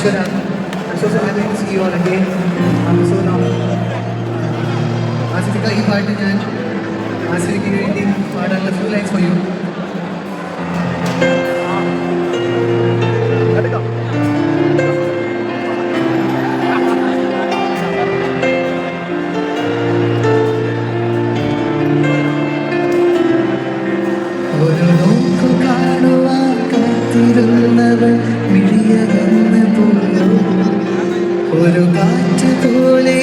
Ashura. I'm so sorry I didn't see you all again. I'm so now. ആസിഫിക്ക ഈ പാട്ട് ഞാൻ ആസിഫിക്ക് വേണ്ടി പാടാനുള്ള ഫ്യൂ ലൈൻസ് പറയൂ ഒരു കാറ്റ് പോലെ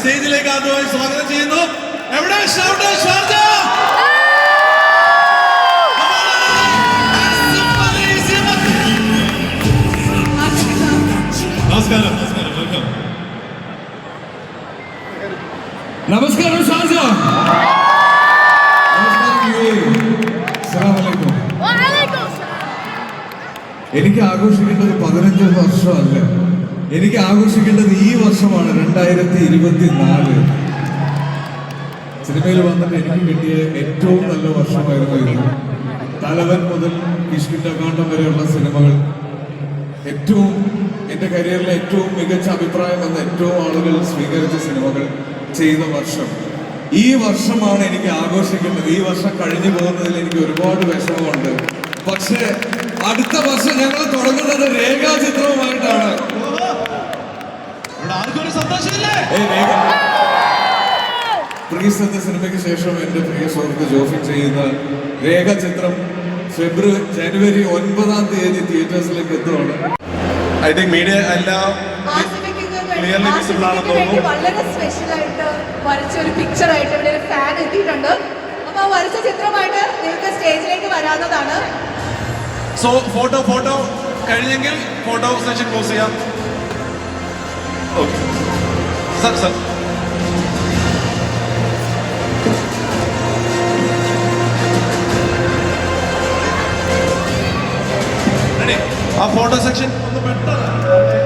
സ്റ്റേജിലേക്ക് ആദ്യമായി സ്വാഗതം ചെയ്യുന്നു എവിടെ ഷൗട്ട് ഷാർജ നമസ്കാരം നമസ്കാരം വെൽക്കം നമസ്കാരം ഷാർജ എനിക്ക് ആഘോഷിക്കേണ്ടത് പതിനഞ്ച് വർഷമല്ല? എനിക്ക് ആഘോഷിക്കേണ്ടത് ഈ വർഷമാണ് രണ്ടായിരത്തി ഇരുപത്തി നാല് സിനിമയിൽ വന്നിട്ട് എനിക്ക് കിട്ടിയ ഏറ്റവും നല്ല വർഷമായിരുന്നു ഇത്. തലവൻ മുതൽ കിഷ്കിന്റെ വരെയുള്ള സിനിമകൾ. ഏറ്റവും എന്റെ കരിയറിലെ ഏറ്റവും മികച്ച അഭിപ്രായം വന്ന ഏറ്റവും ആളുകൾ സ്വീകരിച്ച സിനിമകൾ ചെയ്ത വർഷം. ഈ വർഷമാണ് എനിക്ക് ആഘോഷിക്കേണ്ടത്. ഈ വർഷം കഴിഞ്ഞു പോകുന്നതിൽ എനിക്ക് ഒരുപാട് വിഷമമുണ്ട്. പക്ഷേ അടുത്ത വർഷം ഞങ്ങൾ തുടങ്ങുന്നത് രേഖാചിത്രവുമായിട്ടാണ്. ചിത്രവുമായിട്ടാണ് ആർക്കും സന്തോഷമില്ലേ? ഏയ് രേഖ പ്രീസ് എന്ന സിനിമയ്ക്ക് ശേഷം എന്റെ പ്രിയ സുഹൃത്ത് ജോഫിൻ ചെയ്യുന്ന രേഖാചിത്രം ഫെബ്രുവരി ജനുവരി ഒൻപതാം തീയതി തിയേറ്റേഴ്സിലേക്ക് എത്തുവാണ്. ഐ തിങ്ക് മീഡിയ എല്ലാം ക്ലിയർലി വിസിബിൾ ആണെന്ന് തോന്നുന്നു. വളരെ സ്പെഷ്യൽ ആയിട്ട് വരച്ച ഒരു പിക്ചർ ആയിട്ട് ഇവിടെ ഒരു ഫാൻ എത്തിയിട്ടുണ്ട്. അപ്പൊ ആ വരച്ച ചിത്രമായിട്ട് സോ ഫോട്ടോ ഫോട്ടോ കഴിഞ്ഞെങ്കിൽ ഫോട്ടോ സെഷൻ ക്ലോസ് ചെയ്യാം. ഓക്കെ സർ സർ ആ ഫോട്ടോ സെക്ഷൻ ഒന്ന് പെട്ടെന്ന്